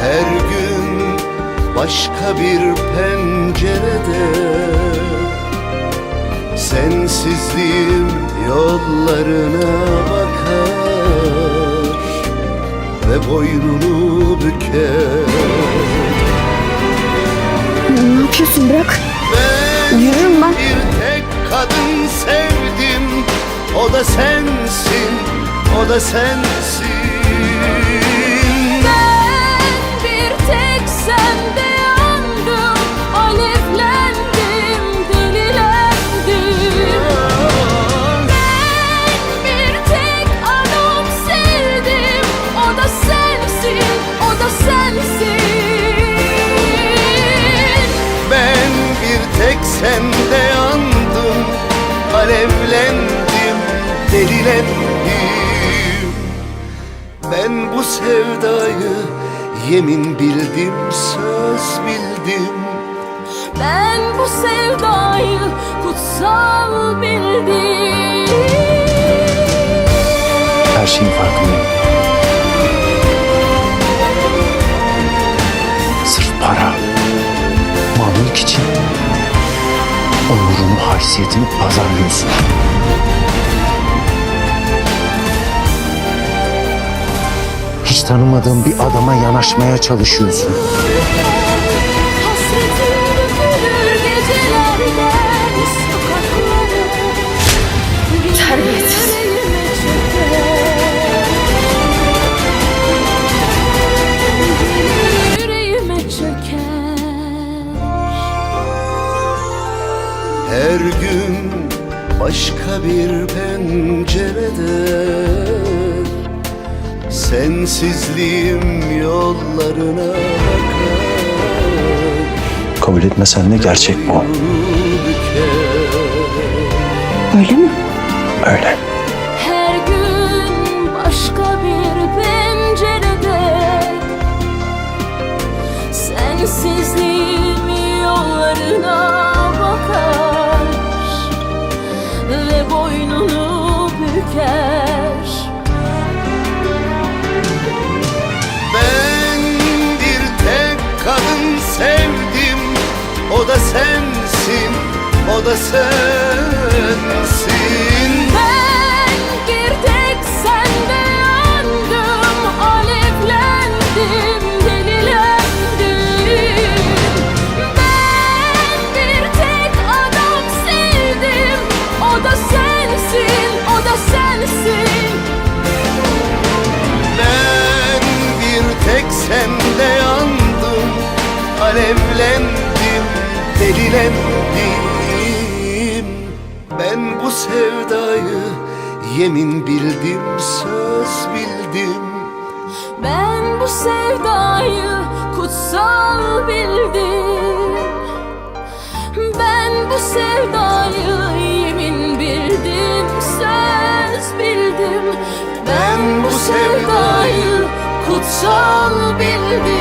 Her gün başka bir pencerede Sensizliğim yollarına bakar Ve boynunu büker Ne yapıyorsun bırak. Ben Yürürüm ben. bir tek kadın sevdim O da sensin, o da sensin sende yandım Alevlendim, delilendim. Ben bu sevdayı yemin bildim, söz bildim. Ben bu sevdayı kutsal bildim. Her şeyin farkındayım. Onurunu, haysiyetini pazarlıyorsun. Hiç tanımadığın bir adama yanaşmaya çalışıyorsun. Her gün başka bir pencerede Sensizliğim yollarına bakar Kabul etmesen de gerçek bu. Öyle mi? Öyle. Büker Ben bir tek kadın sevdim. O da sensin, o da sensin delilendim Ben bu sevdayı yemin bildim, söz bildim. Ben bu sevdayı kutsal bildim. Ben bu sevdayı yemin bildim, söz bildim. Ben bu sevdayı kutsal bildim